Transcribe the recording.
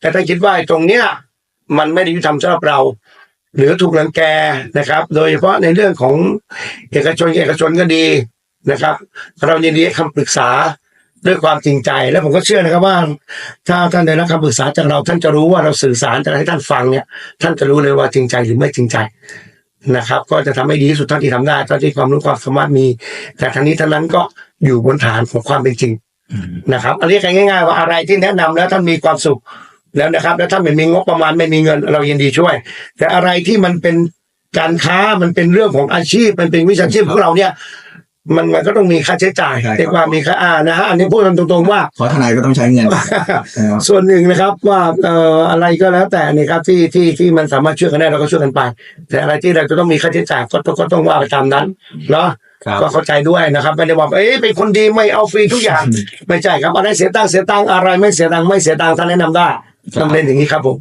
แต่ถ้าคิดว่าตรงเนี้ยมันไม่ได้ยุติธรรมสำหรับเรา หรือถูกรังแกนะครับ โดยเฉพาะในเรื่องของเอกชนเอกชนก็ดีนะครับ เรายินดีให้คำปรึกษาด้วยความจริงใจ และผมก็เชื่อนะครับว่า ถ้าท่านได้รับคำปรึกษาจากเราท่านจะรู้ว่าเราสื่อสารจะให้ท่านฟังเนี่ยท่านจะรู้เลยว่าจริงใจหรือไม่จริงใจนะครับ ก็จะทำให้ดีที่สุดเท่าที่ทำได้เท่าที่ความรู้ความสามารถมี แต่ทั้งนี้ทั้งนั้นก็อยู่บนฐานของความเป็นจริงนะครับเอาเรียกง่ายๆว่าอะไรที่แนะนำแล้วท่านมีความสุข แล้วนะครับ แล้วท่านไม่มีงบประมาณไม่มีเงินเรายินดีช่วย แต่อะไรที่มันเป็นการค้ามันเป็นเรื่องของอาชีพมันเป็นวิชาชีพของเราเนี่ย มันมันก็ต้องมีค่าใช้จ่ายใช่ครับเรียกว่ามีค่าอ่านะฮะอันนี้พูดกันตรงๆว่าเพราะทนายก็ต้องใช้เงินนะครับส่วนหนึ่งนะครับว่าเอ่ออะไรก็แล้วแต่เนี่ยครับที่ที่ที่มันสามารถช่วยกันได้เราก็ช่วยกันไป แต่อะไรที่เราจะต้องมีค่าใช้จ่ายก็ต้องก็ต้องว่าไปตามนั้นเนาะครับก็เข้าใจด้วยนะครับไม่ได้ว่าเอ๊ะเป็นคนดีไม่เอาฟรีทุกอย่าง ไม่ใช่ครับอะไรเสียตังค์เสียตังค์อะไรไม่เสียตังค์ไม่เสียตังค์ท่านแนะนำได้ ต้องเล่นอย่างนี้ครับผม